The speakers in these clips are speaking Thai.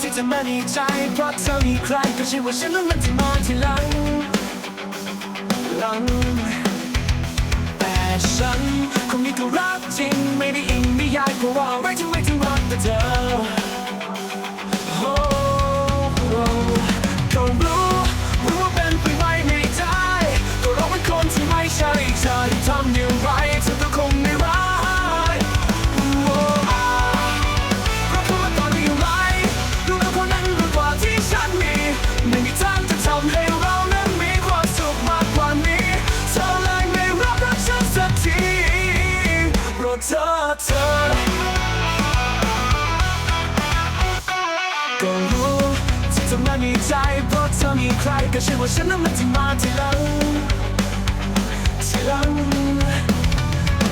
สิ่จะมาในใจเพราะเธอมีใครก็ใช่อว่าฉันนั้นมันจะมาทีหลังหลังแต่ฉันคงมีก็รักจริง ก็รู้ที่เธอไม่มีใจเพราะเธอมีใครก็เชื่อว่าฉันนั้นมันจะมาทีหลังทีหลัง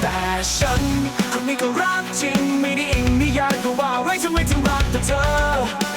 แต่ฉันคนนี้ก็รักจริงไม่ได้อิงนิยายก็ว่าไว้ทำไมถึงรักแต่เธอ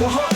我好。